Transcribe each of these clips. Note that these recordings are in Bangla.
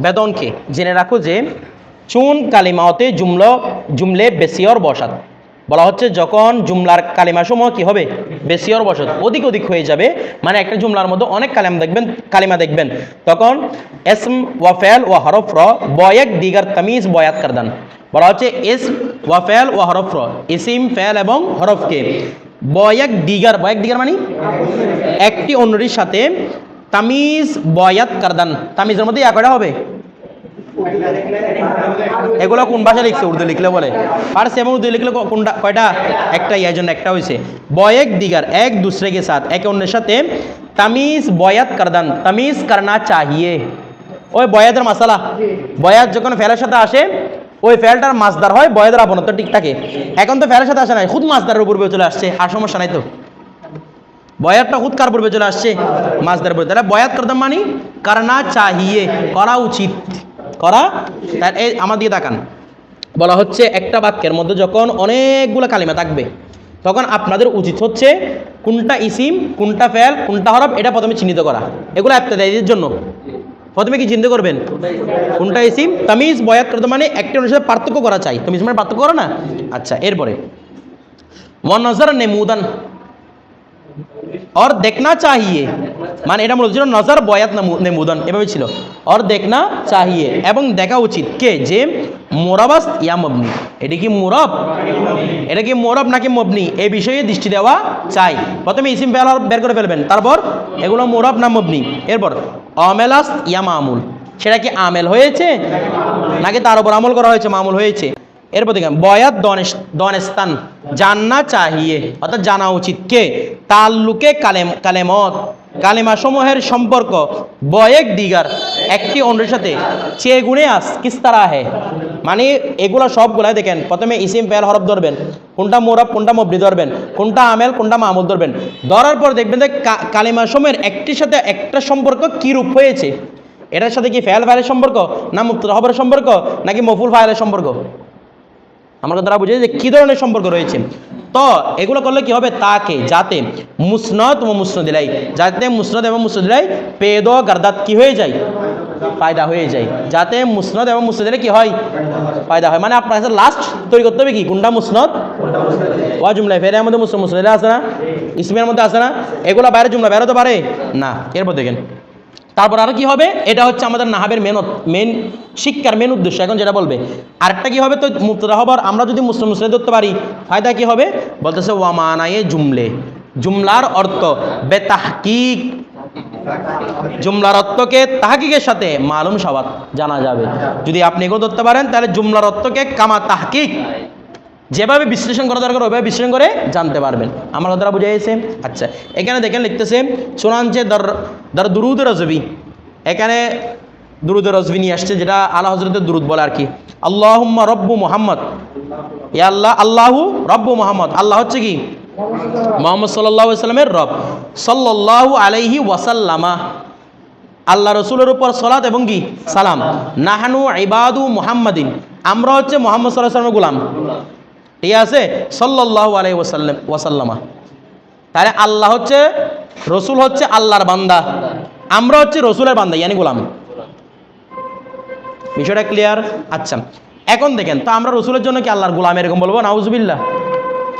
বেদনকে। জেনে রাখো যে চুন কালিমাতে জুমল, জুমলে বেসিয়র বসাত। বলা হচ্ছে যখন জুমলার কালিমাসমূহ কি হবে? বেসিয়র বসত। অধিক অধিক হয়ে যাবে। মানে একটা জুমলার মধ্যে অনেক কালিম দেখবেন, কালিমা দেখবেন। তখন এসম ওয়াফেল ও হরফ র, বয়েক দিগার তামিজ বয়াত কারদান। বলা হচ্ছে এস ওয়াফেল ও হরফ র ইসিম ফেল এবং হরফকে। বয়েক দিগার বয়েক দিগার মানে? একটি অন্যটির সাথে তামিজ বয়াত কারদান। তামিজের মধ্যে একটা হবে? এগুলো কোন ভাষা লিখছে? উর্দু লিখলে বলে। আর সেম উর্দু লিখলে কোনটা কয়টা? একটা ইয়ের জন্য একটা হয়েছে। বয়েক দিগার, এক দুসরে কে সাথ একে অন্যের সাথে তামিজ বয়াত কারদান। তামিজ কারনা চাহিয়ে। ওই বয়াতের মশালা বয়াত যখন ফেলার সাথে আসে, ওই ফেলটার মাছদার হয় বয়েদের আপনত্ব ঠিক থাকে। এখন তো ফেলার সাথে আসে না খুদ মাছদারের উপর চলে আসছে, আর সমস্যা নাই তো। বয়ারটা খুদ কার পূর্বে চলে আসছে? মাছদার পূর্বে তাহলে বয়াত করতাম মানে করনা চাহিয়ে করা উচিত করা তার এই আমার দিকে তাকান বলা হচ্ছে একটা বাক্যের মধ্যে যখন অনেকগুলো কালিমা থাকবে তখন আপনাদের উচিত হচ্ছে কোনটা ইসিম কোনটা ফেল কোনটা হরফ এটা প্রথমে চিহ্নিত করা এগুলো আপনাদের জন্য প্রথমে কি চিন্তা করবেন কোনটা ইসিম তামিজ বয়াত করতে মানে একটা অনুসারে পার্থক্য করা চাই তামিজ মানে পার্থক্য করো না আচ্ছা এরপরে ওয়ান নজর নেমুদান और देखना चाहिए মানে এটা মূলত ছিল নজর বয়াত নেমুদন, এভাবে ছিল। অর দেখনা চাহিয়ে। এবং দেখা উচিত কে? যে মোরাবাস ইয়া মবনি। এটা কি মোরব? এটা কি মোরব নাকি মবনি? এ বিষয়ে দৃষ্টি দেওয়া চাই। প্রথমে ইসিম বের করে ফেলবেন। তারপর, এগুলো মোরব না মবনি? এরপর, অমেলাস ইয়া মামুল। সেটা কি আমেল হয়েছে? নাকি তার উপর আমল করা হয়েছে, মামুল হয়েছে? এরপর দেখেন, বয়াত দনেস্তান, জাননা চাহিয়ে, অর্থাৎ জানা উচিত কে? তাল্লুকে কালেম কালেমত। কালেমা সমূহের সম্পর্ক, বয়েক দিগার, একটি অন্যের সাথে চেয়ে গুণে আস কিস তারা হে মানে এগুলো সবগুলাই দেখেন, প্রথমে ইসিম, ফেল, হরফ ধরবেন, কোনটা মোরব, কোনটা মবরি ধরবেন, কোনটা আমেল, কোনটা মামুল ধরবেন। ধরার পর দেখবেন যে কালেমা সমূহের একটির সাথে একটা সম্পর্ক কী রূপ হয়েছে? এটার সাথে কি ফেল, ফাইলের সম্পর্ক, না মুক্ত হবের সম্পর্ক, নাকি মফুল ফাইলের সম্পর্ক? আমরা দ্বারা বুঝি যে কী ধরনের সম্পর্ক রয়েছে। তো এগুলো করলে কি হবে? তাকে, যাতে মুসনদ ও মুসনদিলাই, যাতে মুসনদ এবং মুসনদিলাই পেদ গার্দাত কি হয়ে যায়? ফায়দা হয়ে যায়। যাতে মুসনদ এবং মুসনদিলাই কি হয়? ফায়দা হয়। মানে আপনার কাছে লাস্ট তৈরি করতে হবে কি? কোনটা মুসনদ? ওয়া জুমলাই ফেরে মধ্যে মুসনদ, মুসনদিলাই আছে না? ইসমের মধ্যে আছে না? এগুলো বাইরে জুমলা বেরোতে পারে? না। এরপর দেখেন। তারপর আর কি হবে? এটা হচ্ছে আমাদের নাহাবের মেন মেন শিক্ষার মেন উদ্দেশ্য। এখন যেটা বলবে, আরেকটা কি হবে? তো মুক্তদা হবার আমরা যদি মুসলিম মুসলিম ধরতে পারি, ফায়দা কি হবে? বলতেছে ওয়ামানায়ে জুমলে। জুমলার অর্থ বেতাহকিক। জুমলার অর্থকে তাহকিকের সাথে মালুম সবাত জানা যাবে। যদি আপনি এগুলো ধরতে পারেন, তাহলে জুমলার অর্থকে কামা তাহকিক। যেভাবে বিশ্লেষণ করা দরকার, ওইভাবে বিশ্লেষণ করে জানতে পারবেন। আমার কথাটা বুঝে গেছে? আচ্ছা এখানে দেখেন লিখতেছে সোনাঞ্চে দর দর দুরুদ রজবি। এখানে দুরুদ রজবি নিয়ে আসছে, যেটা আল্লাহ হজরতের দুরুদ বলে আর কি। আল্লাহুম্মা রব্বু মোহাম্মদ। এ আল্লাহ, আল্লাহু রব্বু মোহাম্মদ। আল্লাহ হচ্ছে কি? মোহাম্মদ সাল্লাহ রব। সাল্লাল্লাহু আলাইহি ওয়াসাল্লামা। আল্লাহ রসুলের উপর সলাত এবং কি? সালাম। নাহানু ইবাদু মুহাম্মাদিন। আমরা হচ্ছে মোহাম্মদ সাল্লাহ সাল্লামের গুলাম। ঠিক আছে? সাল্লাল্লাহু আলাই ওয়াসাল্লাম তাহলে আল্লাহ হচ্ছে, রসুল হচ্ছে আল্লাহর বান্দা। আমরা হচ্ছে রসুলের বান্দা, ইয়ানি গোলাম। বিষয়টা ক্লিয়ার আচ্ছা। এখন দেখেন, তো আমরা রসুলের জন্য কি আল্লাহর গোলাম এরকম বলব? নাউজুবিল্লাহ।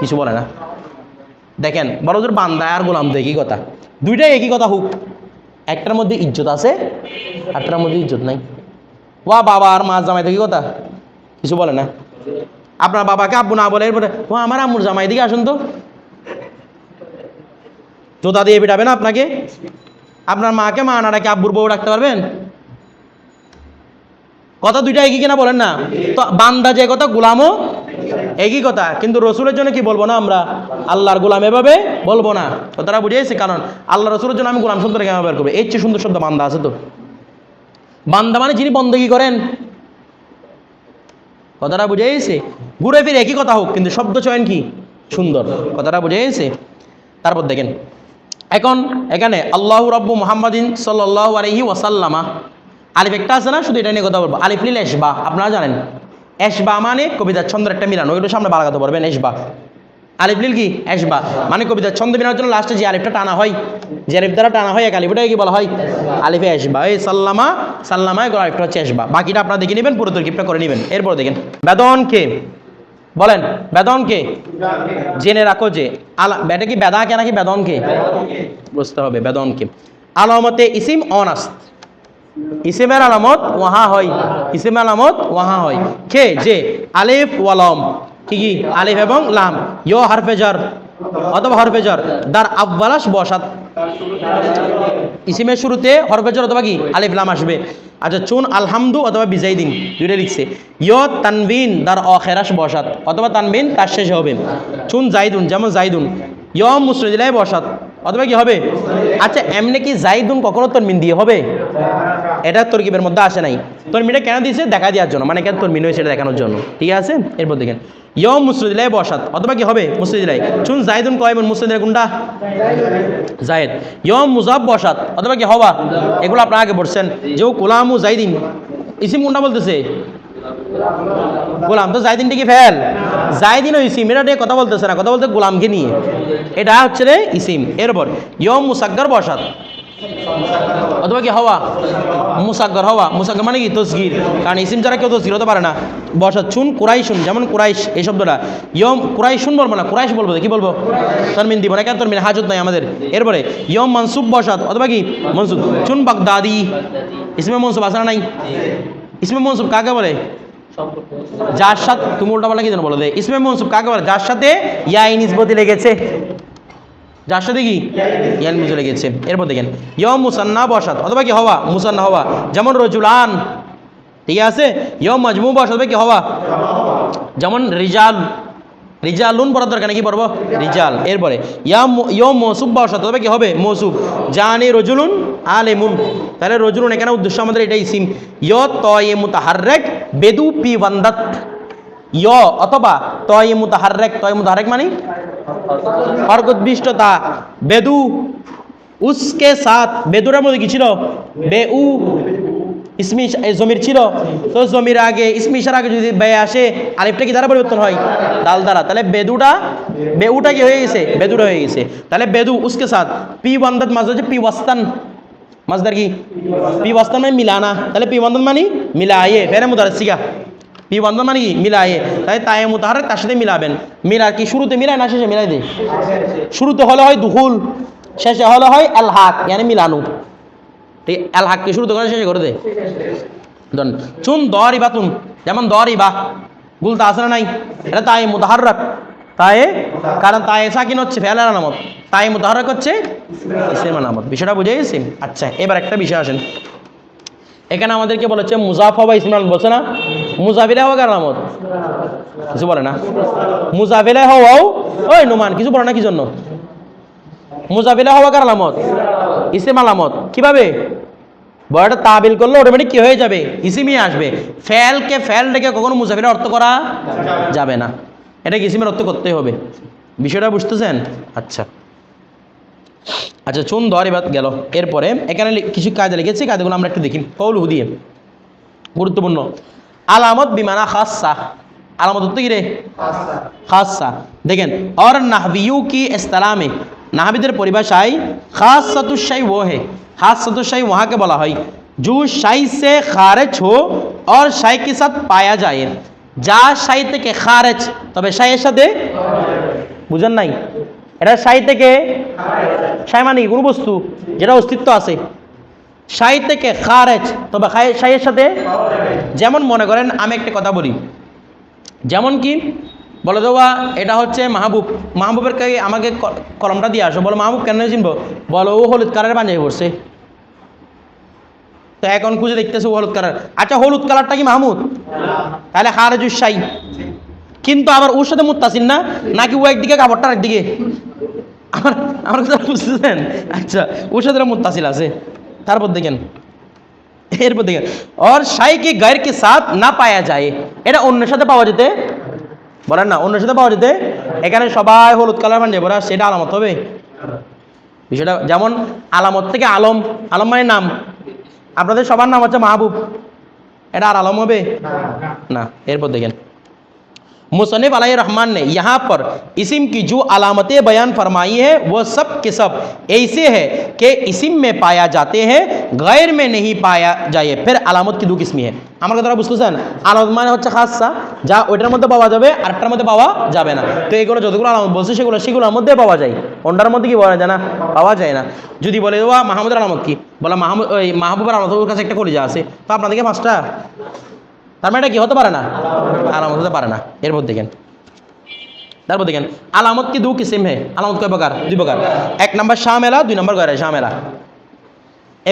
কিছু বলে না। দেখেন বড় জোর বান্দা আর গোলাম তো একই কথা। দুইটাই একই কথা হোক। একটার মধ্যে ইজ্জত আছে আরটার মধ্যে ইজ্জত নাই। ওয়া বাবা, আর মা জামাই তো কি কথা। কিছু বলে না। আপনার বাবাকে আব্বু না বলে, এরপরে, ও, আমার আম্মুর জামাই দিকে আসুন তো। জোতা দিয়ে পিটাবে আপনাকে? আপনার মাকে, মা না ডাকে আব্বুর বউ রাখতে পারবেন? কথা দুইটা একই কিনা বলেন না? তো বান্দা যে কথা, গুলামও একই কথা। কিন্তু রসুলের জন্য কি বলব না আমরা? আল্লাহর গোলাম এভাবে বলব না। কথাটা বুঝেছি, কারণ আল্লাহ রসুলের জন্য আমি গোলাম শব্দটা কেন ব্যবহার করব? এর চেয়ে সুন্দর শব্দ বান্দা আছে তো। বান্দা মানে যিনি বন্দগি করেন। কথাটা বুঝে গেছে ঘুরে ফিরে একই কথা হোক, কিন্তু শব্দ চয়ন কি? সুন্দর। কথাটা বুঝে গেছে তারপর দেখেন, এখন এখানে আল্লাহ রব্বু মোহাম্মদিন সাল্লাহ আলহি ওয়াসাল্লামা, আলিফ একটা আছে না? শুধু এটা নিয়ে কথা বলব। আলিফলিল এসবা আপনারা জানেন। এসবা মানে কবিতার ছন্দের একটা মিলান ওইটা সামনে বালাগাতে পারবেন এসবা আলিফ লিল কি? এসবা। মানে কবিতা ছন্দ বিনার জন্য লাস্টে যে আলিফটা টানা হয়, যে আলিফ দ্বারা টানা হয় এক আলিফটাকে কি বলা হয়? আলিফে এসবা। এই সাল্লামা সাল্লামায় গলা আলিফটা হচ্ছে এসবা। বাকিটা আপনারা দেখে নেবেন, পুরো তরকিবটা করে নেবেন। এরপর দেখেন, বেদন কে? বলেন, বেদন কে? জেনে রাখো যে, আলা বেটা কি বেদা কে নাকি বেদন কে? বুঝতে হবে, বেদন কে। আলামতে ইসিম অনাস্ত ইসিমের আলামত ওয়াহা হয়। ইসিমের আলামত ওয়াহা হয়। কে? যে, আলিফ ওয়ালম। কি আলিফ এবং লাম। ইয় হারফেজার অথবা হরফেজর দার আব্বালাস বসাত। ইসিমের শুরুতে হরফেজর অথবা কি? আলিফ, লাম আসবে। আচ্ছা চুন আলহামদু অথবা বিজাইদিন। দুইটা লিখছে। ইয় তানবিন, দার অখেরাস বসাত। অথবা তানবিন তার শেষে হবে। চুন জাইদুন, যেমন জাইদুন। ইয় মুসরিদিলাই বসাত। অথবা কি হবে? আচ্ছা এমনি কি জাইদুন কখনো তনমিন দিয়ে হবে? এটা তরকিবের মধ্যে আসে নাই। তরমিনটা কেন দিয়েছে? দেখা দেওয়ার জন্য। মানে কেন তরমিন হয়েছে এটা দেখানোর জন্য। ঠিক আছে? এরপর দেখেন। ইয়ম মুসরিদিলাই বসাত অথবা কি হবে? মুসরিদিলাই চুন জাইদুন কয়মন মুসরিদিলাই কোনটা? জায়েদ। ইয়ম মুজাব বসাত অথবা কি হবা এগুলো আপনারা আগে পড়ছেন। যে গোলামু জাইদিন। ইসিম কোনটা বলতেছে? গোলাম, তো জাইদিনটা কি ফেল? জাইদিন ও ইসিম এটা নিয়ে কথা বলতেছে না, কথা বলতে গোলামকে নিয়ে। এটা হচ্ছে রে ইসিম, এরপর ইয়ম মুসাগ্গার বসাত অথবা কি হওয়া? মুসাগ্গর হওয়া। মুসাগ্গর মানে কি? তসগির। কারণ ইসিম ছাড়া কেউ তসগির হতে পারে না। বসা চুন কুরাইশুন, যেমন কুরাইশ, এই শব্দটা। ইয়ম কুরাইশুন বলব না, কুরাইশ বলব কি বলব? তরমিন দিব না কেন তরমিন হাজত নাই আমাদের। এরপরে ইয়ম মনসুব বসাত অথবা কি? মনসুব। চুন বাগদাদি, ইসমে মনসুব আসা নাই? ইসমে মনসুব কাকে বলে? যার সাথে, তুমি উল্টা পাল্টা কি যেন বলো দে। ইসমে মনসুব কাকে বলে? যার সাথে ইয়াই নিসবতি লেগেছে। যার সাথে কি? ইয়াল মিজু লেগেছে। এরপর দেখেন ইয় মুসান্না বসাত, অথবা কি হওয়া? মুসান্না হওয়া। যেমন রজুলান, ঠিক আছে? ইয় মজমু বসাত কি হওয়া? যেমন রিজাল রিজালুন পড়ার দরকার নাকি পড়ব? রিজাল। এরপরে, ইয়াম মৌসুব বসাত তবে কি হবে? মৌসুব জানে রজুলুন আলেমুন। তাহলে রজুলুন এখানে উদ্দেশ্য আমাদের এটাই সিম ইয় তয়ে মুতাহাররেক, বেদু পি ওয়ান্দাত ইয় অথবা তয়ে মুতাহাররেক তয়ে মুতাহাররেক মানে? হরকতবিষ্টতা বেদু, উসকে সাথ বেদুরের মধ্যে কি ছিল? বে উ ইসমি জমির ছিল। তো জমির আগে ইসমি আগে যদি বে আসে, আলিফটা কি দ্বারা পরিবর্তন হয়? দাল দ্বারা। তাহলে বেদুটা, বেউটা কি হয়ে গেছে? বেদুটা হয়ে গেছে। তাহলে বেদু উসকে সাথ। পি বন্দাত মাছ হচ্ছে পি ওয়াস্তান। মাছদার কি? পি ওয়াস্তান মানে মিলানা। তাহলে পি বন্ধন মানে মিলায়ে মুদার সিগা পি বন্ধন মানে কি? মিলায়ে তাই তাই মুতাহারে তার সাথে মিলাবেন। মিলা কি শুরুতে মিলায় না শেষে মিলাই দে শুরুতে হলে হয় দুহুল, শেষে হলে হয় আল হাক মানে মিলানু। ঠিক হাককে শুরুতে করে শেষে করে দে। ধন। চুন, দরি বা তুন যেমন দরি বা গুলতা আসে নাই? এটা তাই মুতাহাররাক। তাই? কারণ তাই সাকিন হচ্ছে ফেলার নামত তাই মুতাহাররাক হচ্ছে ইসেম নামত বিষয়টা বুঝে গেছি আচ্ছা এবার একটা বিষয় আসেন। এখানে আমাদেরকে বলেছে, মুজাফা বা ইসমাল বলছে না? মুজাফিলা হওয়া কার নামত কিছু বলে না। মুজাফিলা হওয়াও ওই নুমান, কিছু বলে না কি জন্য? মুজাবিলা হওয়া কার আলামত? ইসিম আলামত। কীভাবে? বয়টা তাবিল করলে অটোমেটিক কী হয়ে যাবে? ইসিমই আসবে। ফ্যালকে ফ্যাল ডেকে কখনো মুজাবিলা অর্থ করা যাবে না। এটাকে ইসিমের অর্থ করতে হবে? বিষয়টা বুঝতেছেন? আচ্ছা। আচ্ছা চুন ধর এবার গেল। এরপরে এখানে কিছু কাজ লিখেছি কাজগুলো আমরা একটু দেখি। কৌল হুদিয়ে গুরুত্বপূর্ণ। আলামত বিমানা খাসা। আলামত হতে কি রে? খাসা। দেখেন, অর নাহবিউ কি ইসলামে নাহাবিদের পরিভাষায় খাস সতুসাই ও হে খাস সতুসাই ওহাকে বলা হয় জু সাই সে খারেজ হো অর সাই কে সাথ পায়া যায়। যা সাই থেকে খারেজ, তবে শাইয়ের সাথে? বুঝেন নাই? এটা সাই থেকে সাই মানে কোনো বস্তু, যেটা অস্তিত্ব আছে। সাই থেকে খারেজ, তবে শাইয়ের সাথে? যেমন মনে করেন, আমি একটা কথা বলি। যেমন কি? বলে দেওয়া, এটা হচ্ছে মাহবুব। মাহবুবের কাছে আমাকে কলমটা দিয়ে আসো। বলো, মাহবুব, কেন চিনবো? বলো, ও হলুদ কালারের পাঞ্জাবি পড়ছে। তো এখন খুঁজে দেখতেছে হলুদ কালার। আচ্ছা হলুদ কালারটা কি মাহমুদ তাহলে খারেজুস শাই কিন্তু আবার ওর সাথে মুত্তাসিন না? নাকি ও একদিকে, কাপড়টা একদিকে আমার আমার কথা বুঝতেছেন? আচ্ছা ওর সাথে মুত্তাসিল আছে। তারপর দেখেন। এরপর দেখেন। ওর শাই কি গায়ের কে সাথ না পাওয়া যায়? এটা অন্যের সাথে পাওয়া যেতে বলেন না, অন্যের সাথে পাওয়া যেতে? এখানে সবাই হলুদ কালার পাঞ্জাবি পরা সেটা আলামত হবে। বিষয়টা যেমন আলামত থেকে আলম আলম মানে নাম। আপনাদের সবার নাম হচ্ছে মাহবুব। এটা আর আলম হবে? না, এরপর দেখেন। मुसनफ़ अलैहि रहमान ने यहाँ पर इसिम की जो अलामतें बयान फरमाई है वो सब के सब ऐसे है कि इसिम में पाया जाते हैं गैर में नहीं पाया जाए फिर আলামত কি দু কিসমি है আমার কথাটা বুঝতেছেন আলামত মানে হচ্ছে খাসা যা ওইটার মধ্যে পাওয়া যাবে আরেকটার মধ্যে পাওয়া যাবে না তো এগুলো যতগুলো আলামত বলছে সেগুলো সেগুলোর মধ্যে পাওয়া যায় অন্যার মধ্যে কি পাওয়া যায় না পাওয়া যায় না যদি বলে ওয়া মাহমুদের আলামত কি বলা মাহমুদ ওই মাহবুবের আলামত ওর কাছে একটা কলিজা আছে তো আপনাদেরকে পাঁচটা তার মানে কি হতে পারে না? আলামত হতে পারে না। এরপর দেখেন তারপর দেখেন আলামত কি দু কিসিম হে? আলামত কয় প্রকার? দুই প্রকার। এক নম্বর শামেলা, দুই নম্বর গয়রা শামেলা।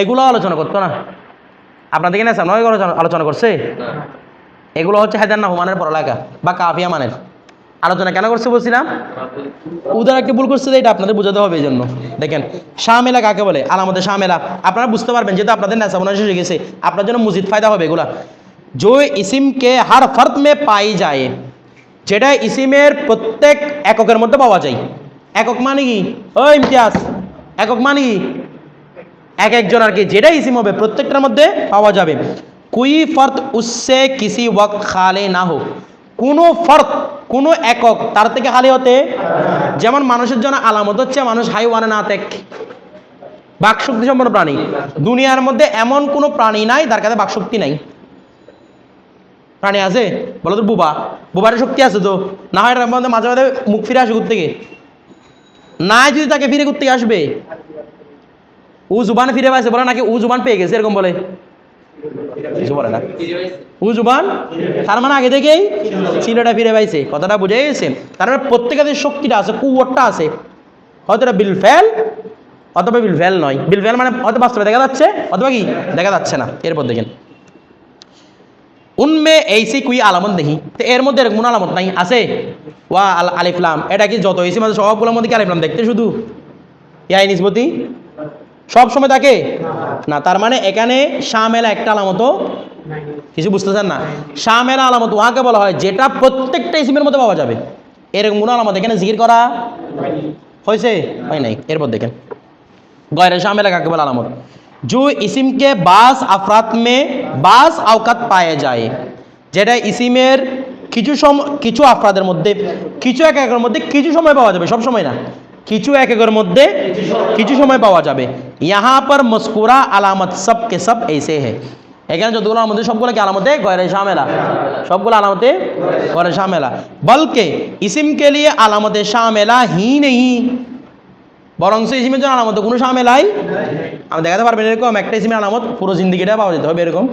এগুলো আলোচনা করতো না? আপনাদেরকে না নয় আলোচনা করছে? এগুলো হচ্ছে হায়দার না হুমানের পড়ালেখা বা কাফিয়া মানের। আলোচনা কেন করছে বলছিলাম? উদার একটা ভুল করছে এটা আপনাদের বোঝাতে হবে এই জন্য দেখেন, শামেলা কাকে বলে? আলামতে শামেলা। আপনারা বুঝতে পারবেন যেহেতু আপনাদের নেশা মনে হয়ে গেছে। আপনার জন্য মুজিদ ফায়দা হবে এগুলা। जो ইসিমকে হার ফর্ত মে পাই যায় যেটা ইসিমের প্রত্যেক এককের মধ্যে পাওয়া যায় একক মানে কি ও ইমতিয়াজ একক মানে কি এক একজন আর কি যেটা ইসিম হবে প্রত্যেকটার মধ্যে পাওয়া যাবে কুই ফর্ত উসে কিসি ওয়াক্ত খালে না হোক কোনো ফর্ত কোনো একক তার থেকে খালি হতে যেমন মানুষের জন্য আলামত হচ্ছে মানুষ হাই হাইওয়ানে না ত্যাগ বাকশক্তি সম্পন্ন প্রাণী দুনিয়ার মধ্যে এমন কোনো প্রাণী নাই তার কাছে বাকশক্তি নাই প্রাণী আছে? বলো তো, বুবা। বুবার শক্তি আছে তো। না হয় মধ্যে মাঝে মাঝে মুখ ফিরে আসে থেকে না যদি তাকে ফিরে থেকে আসবে? ও জুবান ফিরে পাইছে, বলে নাকি ও জুবান পেয়ে গেছে, এরকম বলে। কিছু বলে জুবান? তার মানে আগে থেকেই চিলোটা ফিরে পাইছে, কথাটা বুঝে গেছে। তার মানে প্রত্যেকের শক্তিটা আছে, কুয়ারটা আছে, হয়তো এটা বিলফেল অথবা বিলফেল নয়। বিলফেল মানে হয়তো বাস্তবে দেখা যাচ্ছে, অথবা কি? দেখা যাচ্ছে না। এরপর দেখেন। উনমে এইসি কুই আলামত দেখি তো এর মধ্যে এরকম কোনো আলামত নাই, আছে? ওয়া আল আলিফলাম এটা কি যত এসি মানে সবগুলোর মধ্যে কি আলিফলাম দেখতে শুধু? ইয়াই নিসবতি সব সময় থাকে? না, তার মানে এখানে শামেলা একটা আলামতও কিছু বুঝতেছেন না? শামেলা আলামত ওয়াকে বলা হয়, যেটা প্রত্যেকটা ইসিমের মধ্যে পাওয়া যাবে। এরকম কোনো আলামত এখানে জিকির করা হয়েছে হয় নাই। এরপর দেখেন। গয়রে শামেলা কাকে বলে আলামত? जो इसिम के बास अफरात में বাস আওকাত পায়ে যায় যেটা ইসিমের কিছু সম কিছু আফরাদের মধ্যে কিছু এক একের মধ্যে কিছু সময় পাওয়া যাবে সব সময় না কিছু এক একের মধ্যে কিছু সময় পাওয়া যাবে यहाँ पर मस्कुरा আলামত সব কে সব ऐसे है এখানে যতগুলো আমাদের সবগুলো কি আলামতে গয়রে শামেলা সবগুলো আলামতে গয়রে শামেলা বলকে ইসিম কে লিয়ে আলামতে শামেলা হি নেই বরং সে ইসিমের জন্য আলামত কোনো সামেলাই আপনি দেখাতে পারবেন এরকম একটা ইসমের আলামত, পুরো জিন্দিগিটা পাওয়া যেতে হবে এরকম।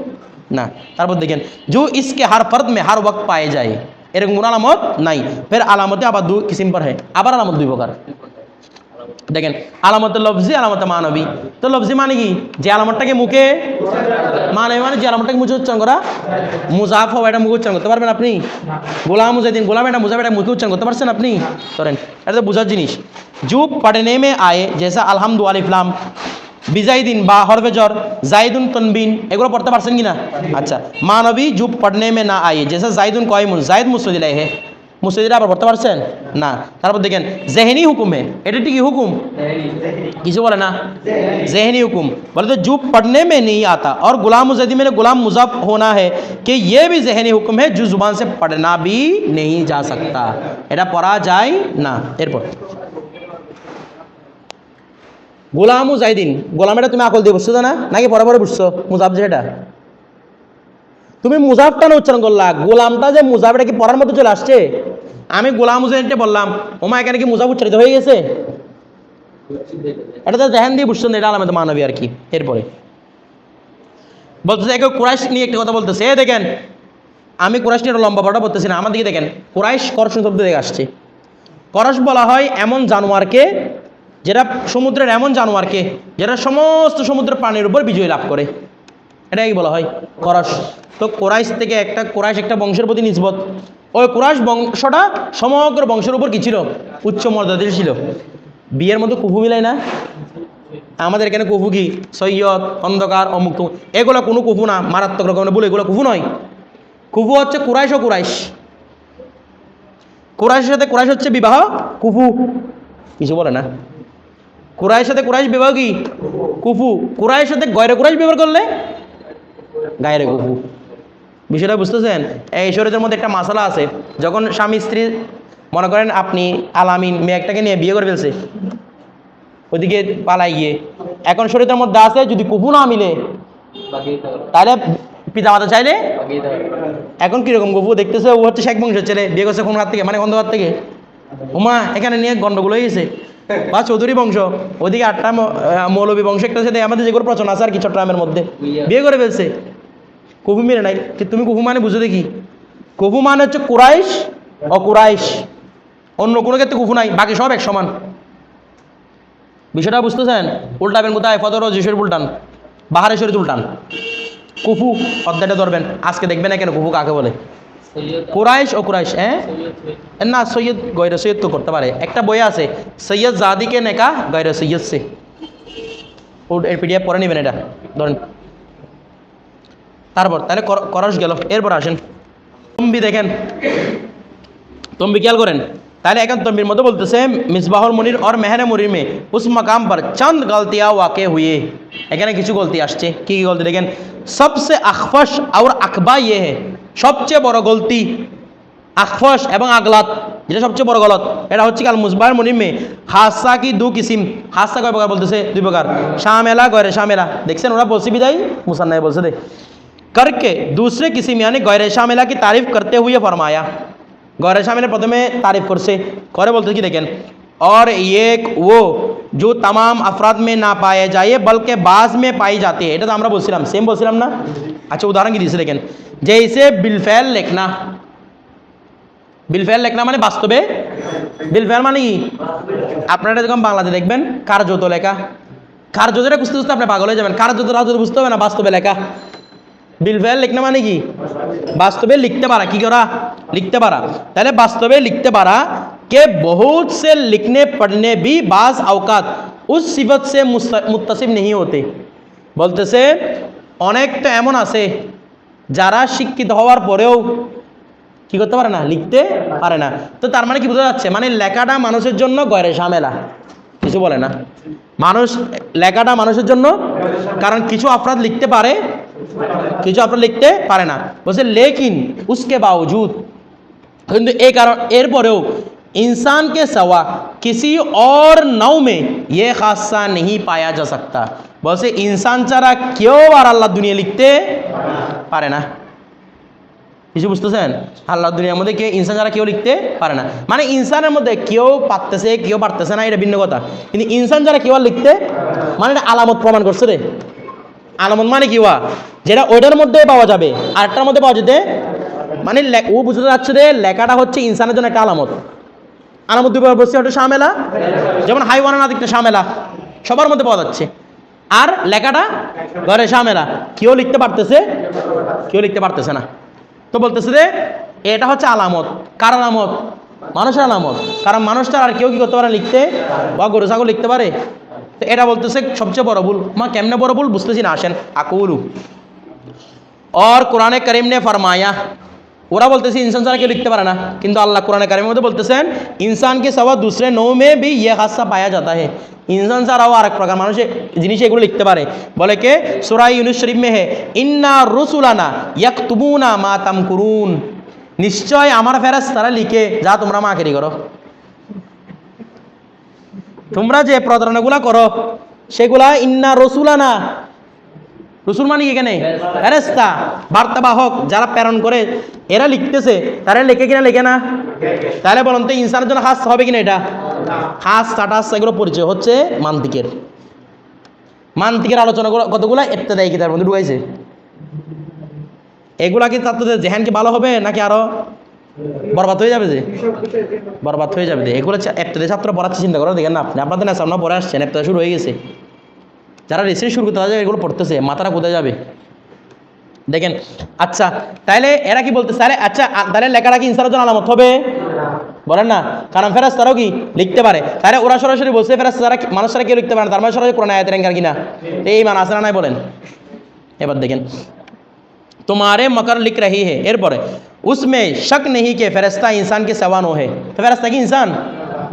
না, তারপর দেখেন জু ইসকে হার ফর্দ মে হার ওয়াক্ত পায়ে যায়, এরকম কোনো আলামত নাই। ফের আলামতে আবার দু কিসিম পর হয়, আবার আলামত দুই প্রকার। দেখেন আলামত লফজি আলামত মানবী। তো লফজি মানে কি? যে আলামতটাকে মুখে মানে মানে যে আলামতটাকে মুখে উচ্চারণ করা, মুজাফ হওয়া এটা মুখে উচ্চারণ করতে পারবেন আপনি? গোলাম মুজাহিদিন গোলাম এটা মুজাফ এটা মুখে উচ্চারণ করতে পারছেন আপনি? করেন এটা তো বোঝার জিনিস। জু পড়নে মে আয়ে, জেসা আলহামদু আলিফলাম বিজাইদিন বা হরফেজর জাইদুন তনবিন এগুলো পড়তে পারছেন কি না আচ্ছা মানবী জুব পড়নে মে না আয়ে জেসা জাইদুন কয়মুন জাইদ মুসলিল হে মুসলিদরা আবার পড়তে পারছেন না তারপর দেখেন জেহেনি হুকুমে এটা কি হুকুম কিছু বলে না जहनी हुकुम बोले तो जो पढ़ने में नहीं आता और गुलाम मुजदी में गुलाम मुजब होना है कि ये भी जहनी हुक्म है जो जुबान से पढ़ना भी नहीं जा सकता এটা পড়া যায় না এরপর গোলাম জাইদিন, গোলাম এটা তুমি আকল দিয়ে বুঝছ না? নাকি পরে পরে বুঝছ? মুজাব যে এটা? তুমি মুজাবটা না উচ্চারণ করলা, গোলামটা যে মুজাব এটা কি পড়ার মধ্যে চলে আসছে? আমি গোলাম মুজাহিদকে বললাম ওমা এখানে কি মুজাব উচ্চারিত হয়ে গেছে? এটা তো জেহান দিয়ে বুঝছেন এটা আলামত মানবী আর কি, এরপরে। বলতেছে, একে কুরাইশ নিয়ে একটা কথা বলতেছে, এ দেখেন, আমি কুরাইশ নিয়ে লম্বা পড়া বলতেছি না, আমার দিকে দেখেন, কুরাইশ করশ শব্দ থেকে আসছে। করস বলা হয় এমন জানোয়ারকে যেটা সমুদ্রের এমন জানোয়ারকে যেটা সমস্ত সমুদ্রের প্রাণীর উপর বিজয় লাভ করে। এটাই বলা হয় করস। তো কোরাইশ থেকে একটা, কোরাইশ একটা বংশের প্রতি নিসবত ওই কোরাইশ বংশটা সমগ্র বংশের উপর কি ছিল? উচ্চ মর্যাদা ছিল। বিয়ের মধ্যে কুফু মিলাই না। আমাদের এখানে কুফু কি? সৈয়দ, অন্ধকার, অমুক এগুলো কোনো কুফু না, মারাত্মক রকমের বলে এগুলো কুফু নয়। কুফু হচ্ছে কুরাইশ ও কুরাইশ। কুরাইশের সাথে কুরাইশ হচ্ছে বিবাহ, কুফু। কিছু বলে না। কুরাইশের সাথে কুরাইশ বিবাহ কি? কুফু। কুরাইয়ের সাথে গয়রে কুরাইশ ব্যবহার করলে? গায়রে কুফু। বিষয়টা বুঝতেছেন? এই শরীরের মধ্যে একটা মশালা আছে, যখন স্বামী স্ত্রী, মনে করেন আপনি আলামিন মেয়েটাকে নিয়ে বিয়ে করে ফেলছে ওদিকে পালাই গিয়ে। এখন শরীরের মধ্যে আছে, যদি কুফু না মিলে, তাহলে পিতা মাতা চাইলে? এখন কীরকম গপু দেখতেছে, ও হচ্ছে শেখ বংশের ছেলে, বিয়ে করছে কোন হাত থেকে মানে গন্ধ অন্ধকার থেকে। উমা, এখানে নিয়ে গন্ডগোল হয়ে গেছে। বা চৌধুরী বংশ ওদিকে আটটা মৌলবী বংশ একটা সাথে আমাদের যেগুলো প্রচন আছে আর কি চট্টগ্রামের মধ্যে। বিয়ে করে ফেলছে। কফু মেরে নাই। তুমি কফু মানে বুঝো দেখি? কফু মানে হচ্ছে কুরাইশ ও কুরাইশ। অন্য কোনো ক্ষেত্রে কুফু নাই বাকি সব এক সমান। বিষয়টা বুঝতেছেন? উল্টাবেন কোথায় ফতর জিসের উল্টান। বাহারে শরীর উল্টান। কুফু অধ্যায়টা ধরবেন। আজকে দেখবেন না কেন কুফু কাকে বলে। কুরাইশ ও কুরাইশ হ্যাঁ না সৈয়দ গৈর সৈয়দ তো করতে পারে একটা বই আছে সৈয়দ জাদিকে নেকা গৈর সৈয়দ সে ও এর পিডিএফ পরে নেবেন এটা ধরেন তারপর তাহলে কর- করস গেল এরপর আসেন তম্বি দেখেন তম্বি খেয়াল করেন তাহলে এখন तंबीर मध्य बोलते से मिसबाहुल मुनीर और मेहर मुनीर में उस मकाम पर चंद गलतियाँ वाक़ हुए এখানে কিছু গলতি আসছে কি কি গলতি দেখেন সবসে আখফস আর আকবা ইয়ে হে সবচেয়ে বড় গলতি আখফস এবং আগলাত যেটা সবচেয়ে বড় গলত এটা হচ্ছে কাল মুসবাহ মুনির মে হাসা কি দু কিসিম হাসা কয় প্রকার বলতেছে দুই প্রকার শামেলা গয়রে শামেলা দেখছেন ওরা বলছে বিদায় মুসান্নায় বলছে দে करके दूसरे किस्म यानी गैर शामिला की तारीफ करते हुए फरमाया गैर शामिल प्रथमे तारीफ করছে করে বলতে কি দেখেন और एक वो जो तमाम अफराद में ना पाए जाए बल्कि बाज में पाई जाती है এটা তো আমরা বলছিলাম সেম বলছিলাম না আচ্ছা উদাহরণ কি দিয়েছে দেখেন जैसे बिलफैल लिखना বিলফেল লেখনা মানে বাস্তবে বিলফেল মানে কি আপনারা যখন বাংলাতে দেখবেন কার্যত লেখা কার্যতটা বুঝতে বুঝতে আপনি পাগল হয়ে যাবেন কার্যত রাজত বুঝতে হবে না বাস্তবে লেখা বিলফেল লিখনা মানে কি বাস্তবে লিখতে পারা কি করা লিখতে পারা তাহলে বাস্তবে লিখতে পারা के बहुत से लिखने पढ़ने भी बाज अवकात उस सिफत से मुस्त- मुत्तसिम नहीं होते বলতেছে অনেক তো এমন আছে যারা শিক্ষিত হওয়ার পরেও কি করতে পারে না লিখতে পারে না তো তার মানে কি বোঝা যাচ্ছে মানে লেখাটা মানুষের জন্য গয়রে ঝামেলা কিছু বলে না মানুষ লেখাটা মানুষের জন্য কারণ কিছু অপরাধ লিখতে পারে কিছু অপরাধ লিখতে পারে না বলছে লেকিন উসকে বাউজুদ কিন্তু এই কারণ এরপরেও इंसान के सवा किसी और नौ में ये खासा नहीं पाया जा सकता বলছে ইনসান ছাড়া কেউ আর আল্লাহ দুনিয়া লিখতে পারে না কিছু বুঝতেছেন আল্লাহ দুনিয়ার মধ্যে কে ইনসান ছাড়া কেউ লিখতে পারে না মানে ইনসানের মধ্যে কেউ পারতেছে কেউ পারতেছে না এটা ভিন্ন কথা কিন্তু ইনসান ছাড়া কেউ আর লিখতে মানে এটা আলামত প্রমাণ করছে রে আলামত মানে কি হওয়া যেটা ওইটার মধ্যে পাওয়া যাবে আরেকটার মধ্যে পাওয়া যেতে মানে লে- ও বুঝতে যাচ্ছে যে লেখাটা হচ্ছে ইনসানের জন্য একটা আলামত আলামত দুই প্রকার বলছে ওটা শামেলা যেমন হাইওয়ানা না দেখতে শামেলা সবার মধ্যে পাওয়া যাচ্ছে আর লেখাটা ঘরে শামেলা কেউ লিখতে পারতেছে কেউ লিখতে পারতেছে না তো বলতেছে যে এটা হচ্ছে আলামত কার আলামত মানুষের আলামত কারণ মানুষ তার আর কেউ কি করতে পারে লিখতে বা গরু ছাগল লিখতে পারে তো এটা বলতেছে সবচেয়ে বড় ভুল মা কেমনে বড় ভুল বুঝতেছি না আসেন আকুলু और कुरान करीम ने फरमाया ওরা বলতেছে, ইনসান ছাড়া কেউ লিখতে পারে না। কিন্তু আল্লাহ কোরআন কারিমের মধ্যে বলতেছেন ইনসান কে সবা দুসরে নৌ মে ভি ইয়ে হাদসা পায়া যাতা হে। ইনসান ছাড়াও আরেক প্রকার মানুষ জিনিস এগুলো লিখতে পারে। বলে কে? সুরাই ইউনুস শরীফ মে হে, ইন্না রসুলানা ইয়াক তুবুনা মা তাম করুন নিশ্চয় আমার ফেরাস তারা লিখে, যা তোমরা মা মাকেরি করো। তোমরা যে প্রতারণাগুলা করো, সেগুলা ইন্না রসুলানা রসুল মানে এখানে? ফেরেস্তা বার্তাবাহক যারা প্রেরণ করে, এরা লিখতেছে, তারা লেখে কিনা, লেখে না? তাহলে বলুন তো, ইনসানের জন্য হাস হবে কিনা এটা? হাস টাটাস এগুলো পরিচয় হচ্ছে মান্তিকের। মান্তিকের আলোচনা কতগুলো? দেয় কি তার মধ্যে ঢুকাইছে। এগুলা কি ছাত্রদের জেহান কি ভালো হবে নাকি আরও বরবাদ হয়ে যাবে যে? বরবাদ হয়ে যাবে এগুলো এপ্তাদের ছাত্র পড়াচ্ছে, চিন্তা করো, দেখেন না আপনি। আপনাদের না সামনে পড়ে আসছেন এপ্তাদ শুরু হয়ে গেছে। যারা রিসেন্ট শুরু করতে তাদের এগুলো পড়তেছে মাথাটা কোথায় যাবে দেখেন আচ্ছা তাহলে এরা কি বলতেছে আরে আচ্ছা আ- তাহলে লেখাটা কি ইনসানের জন্য আলামত হবে বলেন না কারণ ফেরাস তারাও কি লিখতে পারে তাহলে ওরা সরাসরি বলছে ফেরাস তারা কি- মানুষ তারা কেউ লিখতে পারে না তার মানে সরাসরি কোরআন আয়াতের অ্যাঙ্কার কিনা এই মান আসে না নাই বলেন এবার দেখেন तुम्हारे मकर लिख रही है एरपर उसमें शक नहीं कि फरिश्ता इंसान के सवानो है तो फरिश्ता की इंसान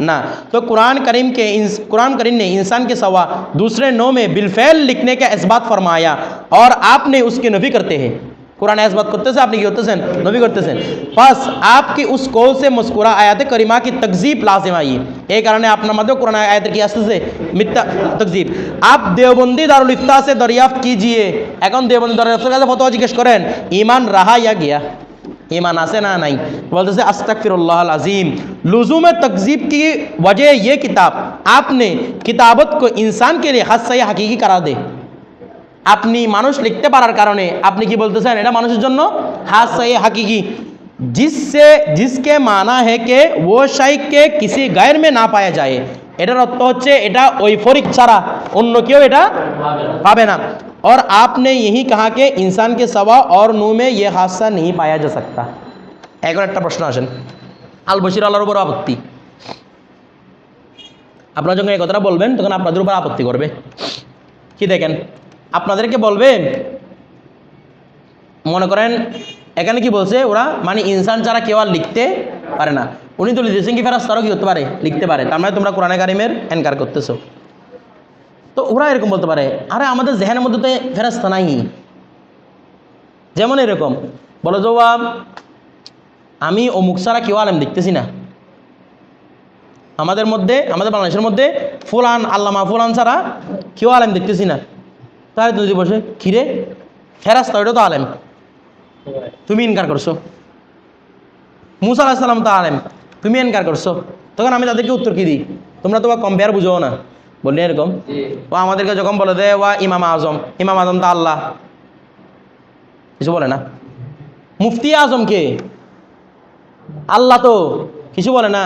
ना तो कुरान करीम के इंस- कुरान करीम ने इंसान के सवा दूसरे नो में बिलफैल लिखने का इसबात फरमाया और आपने उसकी नफी करते हैं কোরআন আয়াত করতেছে আপনি কি করতেছেন নবী করতেছেন বাস আপকি উস কৌল সে মুস্কুরা আয়াতে করিমা কি তকজিব লাজিম আই এই কারণে আপনার মধ্যে কোরআন আয়াতের কি আসতেছে মিথ্যা তকজিব আপ দেওবন্দি দারুল ইফতা সে দরিয়াফত কিজিয়ে এখন দেওবন্দি দারুল ইফতার কাছে ফতোয়া জিজ্ঞেস করেন ইমান রাহা ইয়া গিয়া ईमान आसे ना नहीं बोलते से अस्तगफिरुल्लाह अजीम लुजूम तकजीब की वजह ये किताब आपने किताबत को इंसान के लिए हद से हकीकी करा दे আপনি মানুষ লিখতে পারার কারণে আপনি কি বলতেছেন এটা মানুষের জন্য হাত সে হাকিকি जिससे जिसके माना है कि वो शाई के किसी गैर में ना पाया जाए এটার অর্থ হচ্ছে এটা ঐফরিক ছাড়া অন্য কেউ এটা পাবে না और आपने यही कहा कि इंसान के सवा और नू में ये हादसा नहीं पाया जा सकता এখন একটা প্রশ্ন আসেন আল বশির আল্লাহর উপর আপত্তি আপনারা যখন এই কথাটা বলবেন তখন আপনাদের উপর আপত্তি করবে কি দেখেন আপনাদেরকে বলবে মনে করেন এখানে কি বলছে ওরা মানে ইনসান ছাড়া কেউ আর লিখতে পারে না উনি তো লিখেছেন কি ফেরাস তারাও কি করতে পারে লিখতে পারে তার মানে তোমরা কোরআনে কারিমের এনকার করতেছো তো ওরা এরকম বলতে পারে, আরে, আমাদের জেহানের মধ্যে তো ফেরাস্তা নাই। যেমন এরকম। বলো যে আমি অমুক ছাড়া কেউ আলেম দেখতেছি না। আমাদের মধ্যে, আমাদের বাংলাদেশের মধ্যে ফুলান, আল্লামা ফুলান ছাড়া কেউ আলেম দেখতেছি না। তাহলে তুমি বসে কিরে ফেরাস্তা ওইটা তো আলেম। তুমি ইনকার করছ। মুসা আলাহিসাল্লাম তো আলেম। তুমি ইনকার করছ। তখন আমি তাদেরকে উত্তর কি দিই? তোমরা তো কম্পেয়ার বুঝো না। বললি এরকম? ও আমাদেরকে যখন বলে দে ওয়া ইমাম আজম ইমাম আজম তা আল্লাহ। কিছু বলে না? মুফতি আজম কে? আল্লাহ তো কিছু বলে না?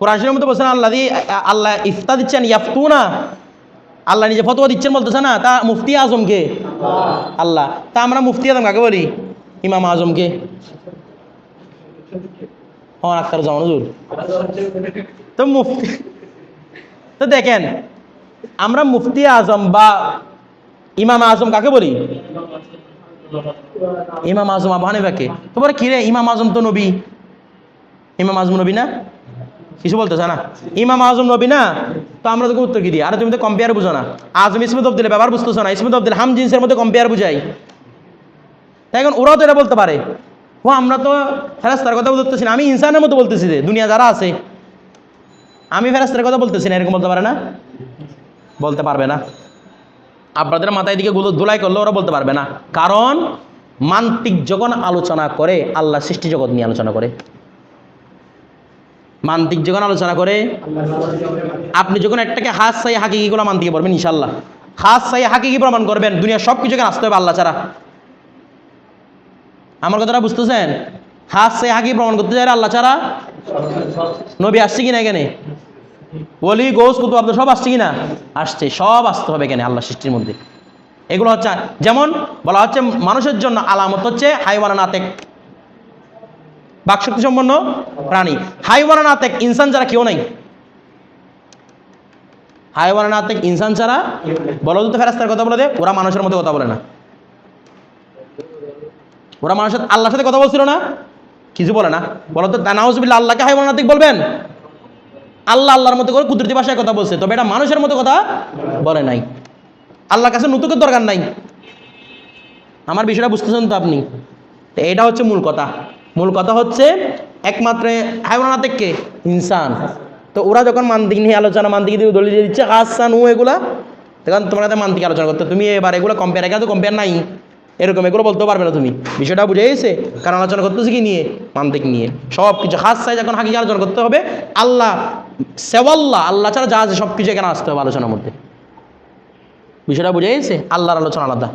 কোরআন শরীফের মধ্যে বলছেন আল্লাহ দি আল্লাহ ইফতা দিচ্ছেন ইয়াফতু না আল্লাহ নিজে ফতোয়া দিচ্ছেন বলতেছে না তা মুফতি আজমকে আল্লাহ। তা আমরা মুফতি আজম কাকে বলি? ইমাম আজমকে হ্যাঁ আক্তার জামান তো মুফতি তো দেখেন, আমরা মুফতি আজম বা ইমাম আজম কাকে বলি? ইমাম আজম আবু হানিফাকে। তোমার কি রে ইমাম আজম তো নবী। ইমাম আজম নবী না? কিছু বলতেছে না। ইমাম আজম নবী না? তো আমরা তোকে উত্তর কি দিই? আর, তুমি তো কম্পেয়ার বুঝো না। আজম ইসমুদ আব্দুল ব্যাপার বুঝতেছো না। ইসমুদ আব্দুল হাম জিন্সের মধ্যে কম্পেয়ার বুঝাই। তাই এখন ওরাও তো এটা বলতে পারে। ও, আমরা তো ফেরাস্তার কথা বলতেছি না। আমি ইনসানের মতো বলতেছি যে, দুনিয়া যারা আছে আমি ফেরাস্তার কথা বলতেছি না, এরকম বলতে পারে না? বলতে পারবে না। আপনাদের মাথায় দিকে গুলো ধুলাই করলে ওরা বলতে পারবে না। কারণ মান্তিক যখন আলোচনা করে, আল্লাহ সৃষ্টি জগৎ নিয়ে আলোচনা করে। মান্তিক যখন আলোচনা করে, আপনি যখন একটাকে হাত সাই হাকিকি গুলো মান্তিকে পড়বেন ইনশাল্লাহ হাত সাই হাকিকি প্রমাণ করবেন দুনিয়া সব কিছু আসতে হবে আল্লাহ ছাড়া। আমার কথাটা বুঝতেছেন? হাত সাই হাকি প্রমাণ করতে চাই আল্লাহ ছাড়া নবী আসছে কিনা এখানে? বলি গোস কুতু আব্দ সব আসছে কিনা? আসছে, সব আসতে হবে এখানে আল্লাহ সৃষ্টির মধ্যে। এগুলো হচ্ছে, যেমন বলা হচ্ছে মানুষের জন্য আলামত হচ্ছে হাইওয়ানা নাতেক বাকশক্তি সম্পন্ন প্রাণী। হাইওয়ানা নাতেক ইনসান ছাড়া কেউ নাই। হাইওয়ানা নাতেক ইনসান ছাড়া বলো তো ফেরাস্তার কথা বলে দে, ওরা মানুষের মধ্যে কথা বলে না। ওরা মানুষের আল্লাহর সাথে কথা বলছিল না। কিছু বলে না। বলো তো নাউজবিল্লা আল্লাহকে হাইওয়ানা নাতেক বলবেন? আল্লাহ আল্লাহর মতো করে কুদরতি ভাষায় কথা বলছে। তবে এটা মানুষের মতো কথা বলে নাই। আল্লাহর কাছে নতুকের দরকার নাই। আমার বিষয়টা বুঝতেছেন তো আপনি। তো এটা হচ্ছে মূল কথা। মূল কথা হচ্ছে একমাত্র কে ইনসান। তো ওরা যখন মান্তিক নিয়ে আলোচনা, মান্তিক দিয়ে দলিল দিচ্ছে আসান ও এগুলা, তখন তোমরা মান্তিক আলোচনা করতে। তুমি এবার এগুলো কম্পেয়ার এখানে তো কম্পেয়ার নাই। এরকম এগুলো বলতে পারবে না তুমি। বিষয়টা বুঝে গেছে? কারণ আলোচনা করতেছি কি নিয়ে? মান্তিক নিয়ে? সব কিছু হাত সাইজ এখন হাকি আলোচনা করতে হবে, আল্লাহ সেওয়াল্লাহ, আল্লাহ ছাড়া যা আছে সব কিছু এখানে আসতে হবে আলোচনার মধ্যে। বিষয়টা বুঝে গেছে? আল্লাহর আলোচনা আলাদা।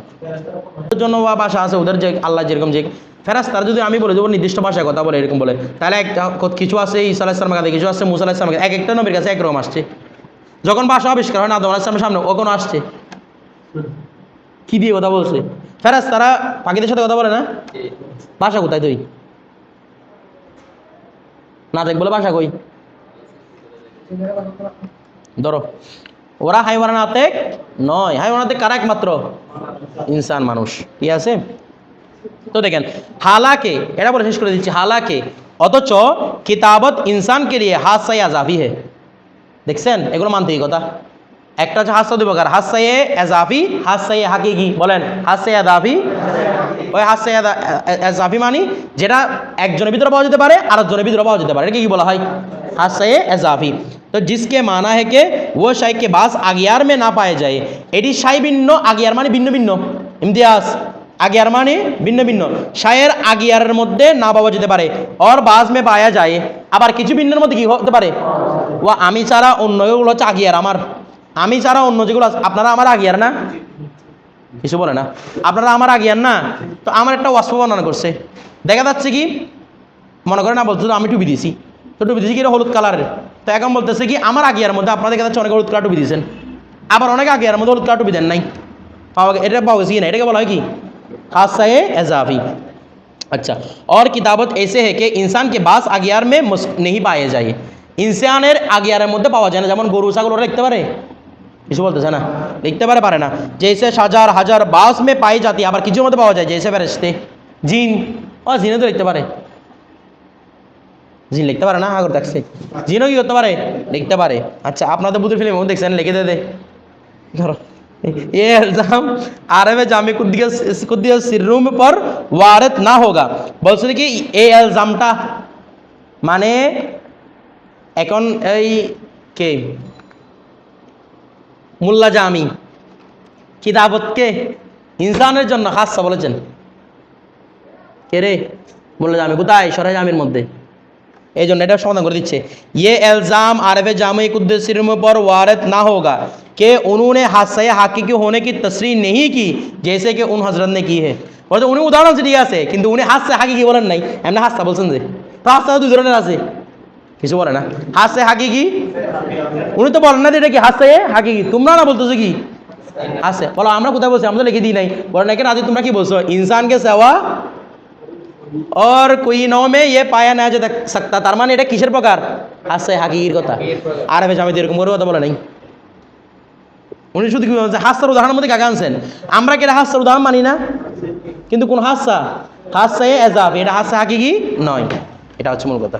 জন্য বা ভাষা আছে, ওদের যে আল্লাহ যেরকম যে ফেরাস তার যদি আমি বলে দেবো, নির্দিষ্ট ভাষায় কথা বলে, এরকম বলে, তাহলে এক কিছু আছে? ঈসা আলাহ কাছে কিছু আছে? মুসা কাছে এক একটা নবীর কাছে একরকম আসছে। যখন ভাষা আবিষ্কার হয় না, আদম আলাহ সামনে ও ওখানে আসছে। কি দিয়ে কথা বলছে? ফেরাস তারা পাখিদের সাথে কথা বলে না? ভাষা কোথায় তুই? না দেখ বলে ভাষা কই? ধরো। ওরা হাইওয়ানাতে নয়। হাইওয়ানাতে কারা একমাত্র? ইনসান মানুষ। ঠিক আছে? তো দেখেন, হালাকে, এটা বলে শেষ করে দিচ্ছি, হালাকে, অথচ কিতাবত ইনসান কে লিয়ে হাত সাই আজাবি হে। দেখছেন? এগুলো মানতে কথা। একটা হচ্ছে হাসা দুই প্রকার হাসাইয়ে এজাফি হাসাইয়ে হাকিকি। বলেন হাসাইয়ে দাফি ওই হাসাইয়ে এজাফি মানে যেটা একজনের ভিতরে পাওয়া যেতে পারে আর একজনের ভিতরে পাওয়া যেতে পারে। এটা কি বলা হয়? হাসাইয়ে এজাফি। তো জিসকে মানা হেকে, ও শাইকে বাস আগিয়ার মে না পায়ে যায়। এটি সাই ভিন্ন, আগিয়ার মানে ভিন্ন ভিন্ন। ইমতিয়াজ। আগিয়ার মানে ভিন্ন ভিন্ন। সায়ের আগিয়ারের মধ্যে না পাওয়া যেতে পারে। অর বাস মে পায়া যায়। আবার কিছু ভিন্নের মধ্যে কি হতে পারে? ও আমি ছাড়া অন্য হচ্ছে আগিয়ার আমার। আমি ছাড়া অন্য যেগুলো আপনারা আমার আগিয়ার না? কিছু বলে না। আপনারা আমার আগিয়ার না? তো আমার একটা ওয়াস্প বর্ণনা করছে। দেখা যাচ্ছে কি, মনে করেন না বলতেছে আমি টুপি দিয়েছি। তো টুপি দিয়েছি কি হলুদ কালারের তো এখন বলতেছে কি, আমার আগিয়ার মধ্যে আপনারা দেখা যাচ্ছে অনেক হলুদ কালার টুপি দিয়েছেন। আবার অনেক আগিয়ার মধ্যে হলুদ কালার টুপি দেন নাই। পাওয়া এটা পাওয়া গেছে কি না? এটাকে বলা হয় কি? खासाए एजाफी अच्छा और किताबत এসে है कि इंसान के বাস আগিয়ার মে नहीं পায়ে যায়। ইনসানের আগিয়ারের মধ্যে পাওয়া যায় না, যেমন গরু, ছাগল, ওরা দেখতে পারে। কিছু বলতেছে না লিখতে পারে পারে না জেসে হাজার হাজার বাস মে পাই জাতি আবার কিছুর মধ্যে পাওয়া যায় জেসে ফেরেস্তে জিন ও জিনে তো লিখতে পারে জিন লিখতে পারে না আগর দেখছে জিনও কি করতে পারে লিখতে পারে আচ্ছা আপনাদের বুদ্ধি ফিল্ম দেখছেন লিখে দে দে ধরো ये इल्ज़ाम आरब जामे कुद्दिया कुद्दिया सिर्रुम पर वारत ना होगा বলছিল কি এই এলজামটা মানে এখন এই কে মোল্লা জামি কিতাবতকে ইনসানের জন্য খাসা বলেছেন কে রে মোল্লা জামি কোথায় সরাই জামির মধ্যে এই জন্য এটা সমাধান করে দিচ্ছে ये इल्ज़ाम अरब जाम कुद्दसिरम पर वारद ना होगा कि उन्होंने हादसा হাকিকি होने की तस्रीह नहीं की जैसे कि उन हजरत ने की है বলছে উনি উদাহরণ আছে ঠিক আছে কিন্তু উনি হাসছে হাকিকি বলেন নাই এমনি হাসতা বলছেন যে তো হাসতা দুই ধরনের আছে কিছু বলে না হাসছে হাকিকি উনি তো বলেন না যে এটা কি হাসছে হাকিকি তোমরা না বলতেছো কি হাসছে বলো আমরা কোথায় বলছি আমরা তো লিখে দিই নাই বলে নাকি রাজি তোমরা কি বলছো ইনসানকে সেওয়া और कोई नौ में ये पाया না যেতে सकता তার মানে এটা কিসের প্রকার আছে হাকির কথা আরবে জামিতে এরকম করে কথা বলে নাই উনি শুধু কি বলছে হাস্যার উদাহরণের মধ্যে কাকা আনছেন আমরা কি এটা হাস্যার উদাহরণ মানি না কিন্তু কোন হাস্যা হাস্যা এ এজাব এটা হাস্যা হাকিকি নয় এটা হচ্ছে মূল কথা